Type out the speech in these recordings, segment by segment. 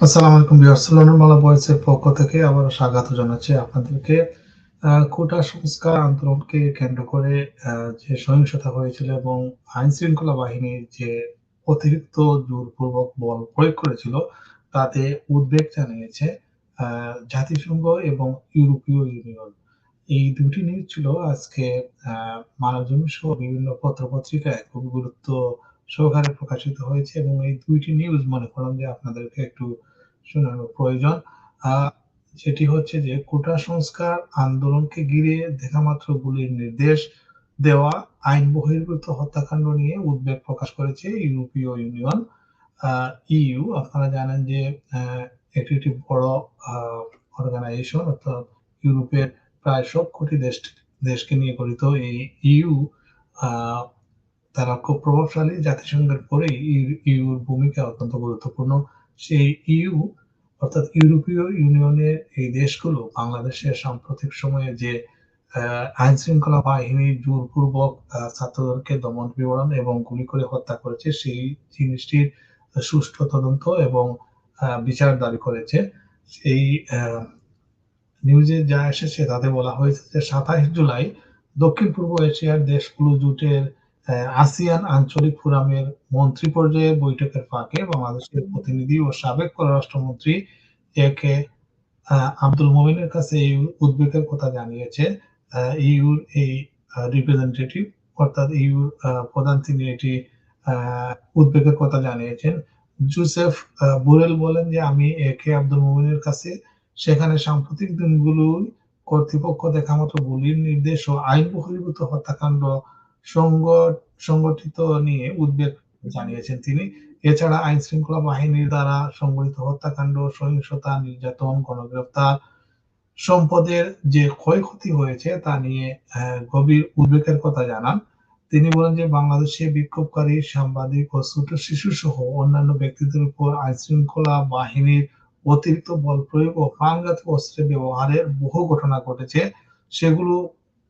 আসসালামু আলাইকুম ভিউয়ার্স মালা বয়েসের পক্ষ থেকে আবারও স্বাগত জানাচ্ছি আপনাদেরকে। কোটা সংস্কার আন্দোলনকে কেন্দ্র করে যে সহিংসতা হয়েছিল এবং আইন শৃঙ্খলা বাহিনীর যে অতিরিক্ত জোরপূর্বক বল প্রয়োগ করেছিল, তাতে উদ্বেগ জানিয়েছে জাতিসংঘ এবং ইউরোপীয় ইউনিয়ন। এই দুটি নিউজ ছিল আজকে মানবজমিন সহ বিভিন্ন পত্রপত্রিকায় খুব গুরুত্ব সহকারে প্রকাশিত হয়েছে এবং এই দুইটি নিউজ মনে করলাম যে আপনাদেরকে একটু শোনানো প্রয়োজন। সেটি হচ্ছে যে কোটা সংস্কার আন্দোলনকে ঘিরে দেখামাত্র গুলির নির্দেশ দেওয়া, আইন বহির্ভূত হত্যাকাণ্ড নিয়ে উদ্বেগ প্রকাশ করেছে ইউরোপীয় ইউনিয়ন ইউ। আপনারা জানেন যে এটি একটি বড় অর্গানাইজেশন অর্থাৎ ইউরোপের প্রায় সব কোটি দেশ, দেশকে নিয়ে গঠিত এই ইউ তারা খুব প্রভাবশালী। জাতিসংঘের পরেই ইউর ভূমিকা অত্যন্ত গুরুত্বপূর্ণ। সেই ইউ, অর্থাৎ ইউরোপীয় ইউনিয়নের এই দেশগুলো বাংলাদেশের সাম্প্রতিক সময়ে যে আইন শৃঙ্খলা বাহিনী জোরপূর্বক ছাত্রদেরকে দমন বিবরণ এবং গুলি করে হত্যা করেছে, সেই জিনিসটির সুষ্ঠু তদন্ত এবং বিচার দাবি করেছে। এই নিউজে যা এসেছে তাতে বলা হয়েছে যে সাতাইশ জুলাই দক্ষিণ পূর্ব এশিয়ার দেশগুলো জুটের আসিয়ান আঞ্চলিক ফোরামের মন্ত্রী পর্যায়ের বৈঠকের ফাঁকে বাংলাদেশের প্রতিনিধি ও সাবেক পররাষ্ট্রমন্ত্রী এ কে আব্দুল মোমিনের কাছে এই উদ্বেগের কথা জানিয়েছে। ইউর এই রিপ্রেজেন্টেটিভ অর্থাৎ ইউর প্রধান তিনি এটি উদ্বেগের কথা জানিয়েছেন। জুসেফ বুরেল বলেন যে, আমি এ কে, আব্দুল মোমিনের কাছে সেখানে সাম্প্রতিক দিনগুলো কর্তৃপক্ষ দেখামতো গুলির নির্দেশ ও আইন বহির্ভূত হত্যাকাণ্ড সংগঠিত নিয়ে উদ্বেগ জানিয়েছেন তিনি। এছাড়া আইন শৃঙ্খলা বাহিনীর দ্বারা সংগঠিত হত্যাকাণ্ড, সহিংসতা, নির্যাতন, গণগ্রেফতার, সম্পদের যে ক্ষয়ক্ষতি হয়েছে তা নিয়ে গভীর উদ্বেগের কথা জানান। তিনি বলেন যে, বাংলাদেশে বিক্ষোভকারী, সাংবাদিক ও ছোট শিশু সহ অন্যান্য ব্যক্তিদের উপর আইন শৃঙ্খলা বাহিনীর অতিরিক্ত বল প্রয়োগ ও প্রাণঘাতী অস্ত্রের ব্যবহারের বহু ঘটনা ঘটেছে। সেগুলো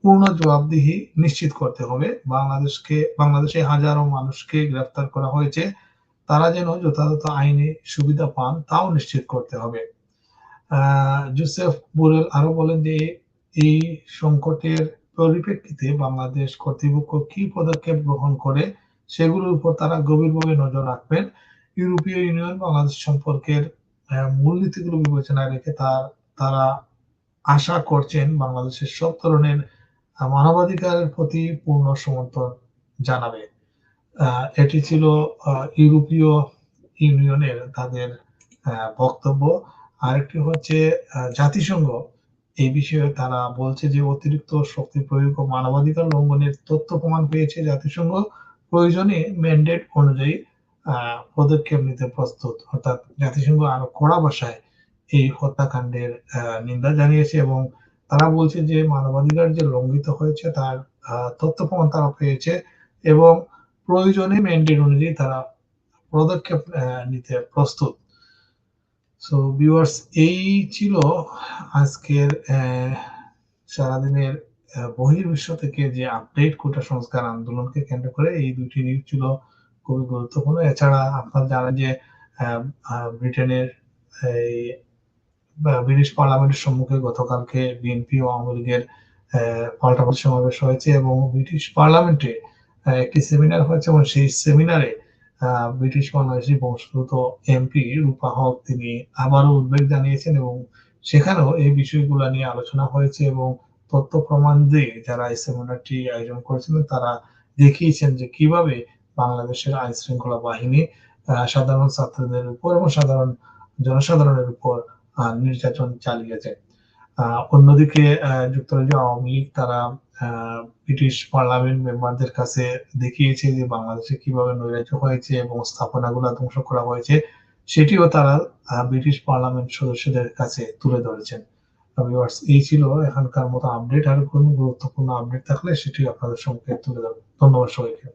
পূর্ণ জবাবদিহি নিশ্চিত করতে হবে। বাংলাদেশকে, বাংলাদেশে হাজারো মানুষকে গ্রেফতার করা হয়েছে। তারা যেন যথাযথ আইনি সুবিধা পান, তাও নিশ্চিত করতে হবে। জোসেফ বুরেল আরও বলেন যে, এই সংকটের পরিপ্রেক্ষিতে বাংলাদেশ কর্তৃপক্ষ কি পদক্ষেপ গ্রহণ করে, সেগুলোর উপর তারা গভীরভাবে নজর রাখবেন। ইউরোপীয় ইউনিয়ন বাংলাদেশ সম্পর্কের মূলনীতিগুলো বিবেচনায় রেখে তার, তারা আশা করছেন বাংলাদেশের সব ধরনের মানবাধিকারের প্রতি পূর্ণ সমর্থন জানাবে। এটি ছিল ইউরোপীয় ইউনিয়নের তাদের বক্তব্য। আরেকটি হচ্ছে জাতিসংঘ। এই বিষয়ে তারা বলছে যে, অতিরিক্ত শক্তি প্রয়োগ ও মানবাধিকার লঙ্ঘনের তথ্য প্রমাণ পেয়েছে জাতিসংঘ। প্রয়োজনে ম্যান্ডেট অনুযায়ী পদক্ষেপ নিতে প্রস্তুত। অর্থাৎ জাতিসংঘ আরও কড়া ভাষায় এই হত্যাকাণ্ডের নিন্দা জানিয়েছে এবং তারা বলছে যে মানবাধিকার যে লঙ্ঘিত হয়েছে তার তথ্য প্রমাণ তারা পেয়েছে এবং প্রয়োজনে ম্যান্ডেট অনুযায়ী তারা পদক্ষেপ নিতে প্রস্তুত। সো ভিউয়ার্স এই ছিল আজকের সারাদিনের বহির্বিশ্ব থেকে যে আপডেট কোটা সংস্কার আন্দোলনকে কেন্দ্র করে এই দুটি নিউজ ছিল খুবই গুরুত্বপূর্ণ। এছাড়া আপনারা জানেন যে ব্রিটেনের এই ব্রিটিশ পার্লামেন্টের সম্মুখে গতকালকে বিএনপি ও আওয়ামী লীগের পাল্টাপাল্টি সমাবেশ হয়েছে এবং ব্রিটিশ পার্লামেন্টে একটি সেমিনার হয়েছে এবং সেই সেমিনারে ব্রিটিশ বাংলাদেশি বংশোদ্ভূত এমপি রূপা হক তিনি আবারও উদ্বেগ জানিয়েছেন এবং সেখানেও এই বিষয়গুলো নিয়ে আলোচনা হয়েছে এবং তথ্য প্রমাণ দিয়ে যারা এই সেমিনারটি আয়োজন করেছিলেন তারা দেখিয়েছেন যে কীভাবে বাংলাদেশের আইন শৃঙ্খলা বাহিনী সাধারণ ছাত্রদের উপর এবং সাধারণ জনসাধারণের উপর নির্যাতন চালিয়েছে। অন্যদিকে যুক্তরাজ্য আওয়ামী লীগ তারা ব্রিটিশ পার্লামেন্ট মেম্বারদের কাছে দেখিয়েছে যে বাংলাদেশে কীভাবে নৈরাজ্য হয়েছে এবং স্থাপনাগুলো ধ্বংস করা হয়েছে, সেটিও তারা ব্রিটিশ পার্লামেন্ট সদস্যদের কাছে তুলে ধরেছেন। এই ছিল এখানকার মতো আপডেট, আর কোনো গুরুত্বপূর্ণ আপডেট থাকলে সেটি আপনাদের সঙ্গে তুলে ধরবো। ধন্যবাদ সবাইকে।